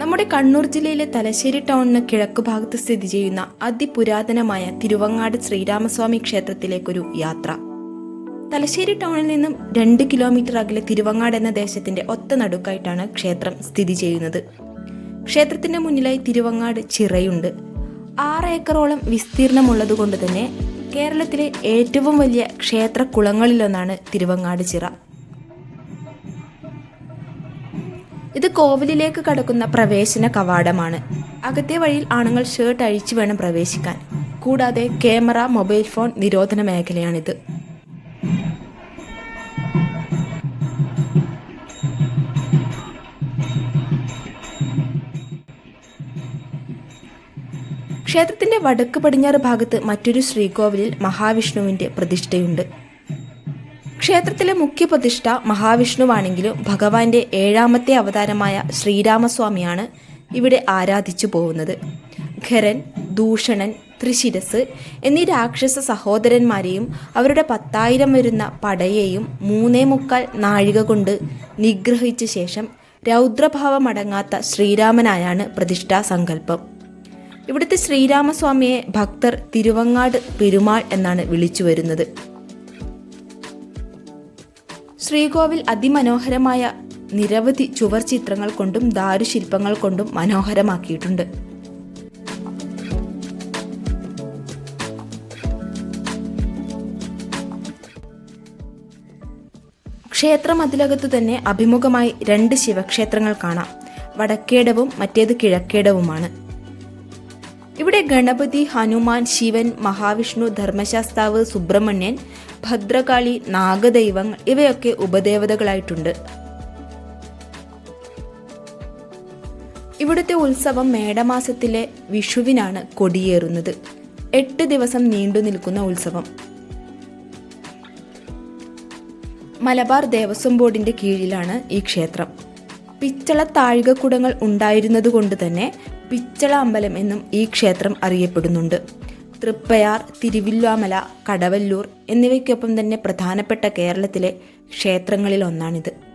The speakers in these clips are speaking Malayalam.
നമ്മുടെ കണ്ണൂർ ജില്ലയിലെ തലശ്ശേരി ടൗണിന് കിഴക്ക് ഭാഗത്ത് സ്ഥിതി ചെയ്യുന്ന അതിപുരാതനമായ തിരുവങ്ങാട് ശ്രീരാമസ്വാമി ക്ഷേത്രത്തിലേക്കൊരു യാത്ര. തലശ്ശേരി ടൗണിൽ നിന്നും രണ്ട് കിലോമീറ്റർ അകലെ തിരുവങ്ങാട് എന്ന ദേശത്തിന്റെ ഒത്ത നടുക്കായിട്ടാണ് ക്ഷേത്രം സ്ഥിതി ചെയ്യുന്നത്. ക്ഷേത്രത്തിന്റെ മുന്നിലായി തിരുവങ്ങാട് ചിറയുണ്ട്. ആറ് ഏക്കറോളം വിസ്തീർണമുള്ളതുകൊണ്ട് തന്നെ കേരളത്തിലെ ഏറ്റവും വലിയ ക്ഷേത്ര കുളങ്ങളിലൊന്നാണ് തിരുവങ്ങാട് ചിറ. ഇത് കോവിലിലേക്ക് കടക്കുന്ന പ്രവേശന കവാടമാണ്. അകത്തെ വഴിയിൽ ആണുങ്ങൾ ഷർട്ട് അഴിച്ചു വേണം പ്രവേശിക്കാൻ. കൂടാതെ ക്യാമറ മൊബൈൽ ഫോൺ നിരോധന മേഖലയാണിത്. ക്ഷേത്രത്തിന്റെ വടക്ക് പടിഞ്ഞാറ് ഭാഗത്ത് മറ്റൊരു ശ്രീകോവിലിൽ മഹാവിഷ്ണുവിന്റെ പ്രതിഷ്ഠയുണ്ട്. ക്ഷേത്രത്തിലെ മുഖ്യ പ്രതിഷ്ഠ മഹാവിഷ്ണുവാണെങ്കിലും ഭഗവാന്റെ ഏഴാമത്തെ അവതാരമായ ശ്രീരാമസ്വാമിയാണ് ഇവിടെ ആരാധിച്ചു പോകുന്നത്. ഖരൻ ദൂഷണൻ ത്രിശിരസ് എന്നീ രാക്ഷസ സഹോദരന്മാരെയും അവരുടെ പത്തായിരം വരുന്ന പടയെയും മൂന്നേ മുക്കാൽ നാഴിക കൊണ്ട് നിഗ്രഹിച്ച ശേഷം രൗദ്രഭാവമടങ്ങാത്ത ശ്രീരാമനായാണ് പ്രതിഷ്ഠാ സങ്കല്പം. ഇവിടുത്തെ ശ്രീരാമസ്വാമിയെ ഭക്തർ തിരുവങ്ങാട് പെരുമാൾ എന്നാണ് വിളിച്ചു വരുന്നത്. ശ്രീകോവിൽ അതിമനോഹരമായ നിരവധി ചുവർ ചിത്രങ്ങൾ കൊണ്ടും ദാരുശില്പങ്ങൾ കൊണ്ടും മനോഹരമാക്കിയിട്ടുണ്ട്. ക്ഷേത്ര മതിലകത്ത് തന്നെ അഭിമുഖമായി രണ്ട് ശിവക്ഷേത്രങ്ങൾ കാണാം. വടക്കേടവും മറ്റേത് കിഴക്കേടവുമാണ്. ഇവിടെ ഗണപതി ഹനുമാൻ ശിവൻ മഹാവിഷ്ണു ധർമ്മശാസ്താവ് സുബ്രഹ്മണ്യൻ ഭദ്രകാളി നാഗദൈവങ്ങൾ ഇവയൊക്കെ ഉപദേവതകളായിട്ടുണ്ട്. ഇവിടുത്തെ ഉത്സവം മേടമാസത്തിലെ വിഷുവിനാണ് കൊടിയേറുന്നത്. എട്ട് ദിവസം നീണ്ടു നിൽക്കുന്ന ഉത്സവം. മലബാർ ദേവസ്വം ബോർഡിന്റെ കീഴിലാണ് ഈ ക്ഷേത്രം. പിച്ചള താഴികക്കുടങ്ങൾ ഉണ്ടായിരുന്നതുകൊണ്ട് തന്നെ പിച്ചള അമ്പലം എന്നും ഈ ക്ഷേത്രം അറിയപ്പെടുന്നുണ്ട്. തൃപ്പയാർ തിരുവില്ലാമല കടവല്ലൂർ എന്നിവയ്ക്കൊപ്പം തന്നെ പ്രധാനപ്പെട്ട കേരളത്തിലെ ക്ഷേത്രങ്ങളിൽ ഒന്നാണിത്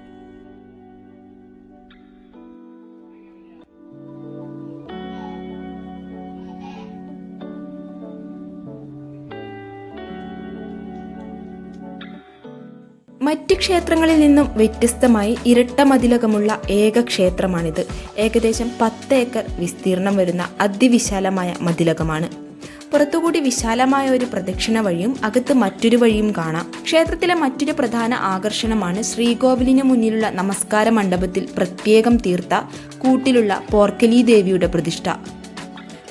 മറ്റ് ക്ഷേത്രങ്ങളിൽ നിന്നും വ്യത്യസ്തമായി ഇരട്ട മതിലകമുള്ള ഏക ക്ഷേത്രമാണിത്. ഏകദേശം പത്ത് ഏക്കർ വിസ്തീർണം വരുന്ന അതിവിശാലമായ മതിലകമാണ്. പുറത്തുകൂടി വിശാലമായ ഒരു പ്രദക്ഷിണ വഴിയും അകത്ത് മറ്റൊരു വഴിയും കാണാം. ക്ഷേത്രത്തിലെ മറ്റൊരു പ്രധാന ആകർഷണമാണ് ശ്രീകോവിലിന് മുന്നിലുള്ള നമസ്കാര മണ്ഡപത്തിൽ പ്രത്യേകം തീർത്ത കൂട്ടിലുള്ള പോർക്കലി ദേവിയുടെ പ്രതിഷ്ഠ.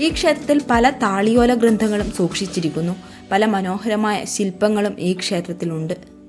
ഈ ക്ഷേത്രത്തിൽ പല താളിയോല ഗ്രന്ഥങ്ങളും സൂക്ഷിച്ചിരിക്കുന്നു. പല മനോഹരമായ ശില്പങ്ങളും ഈ ക്ഷേത്രത്തിലുണ്ട്.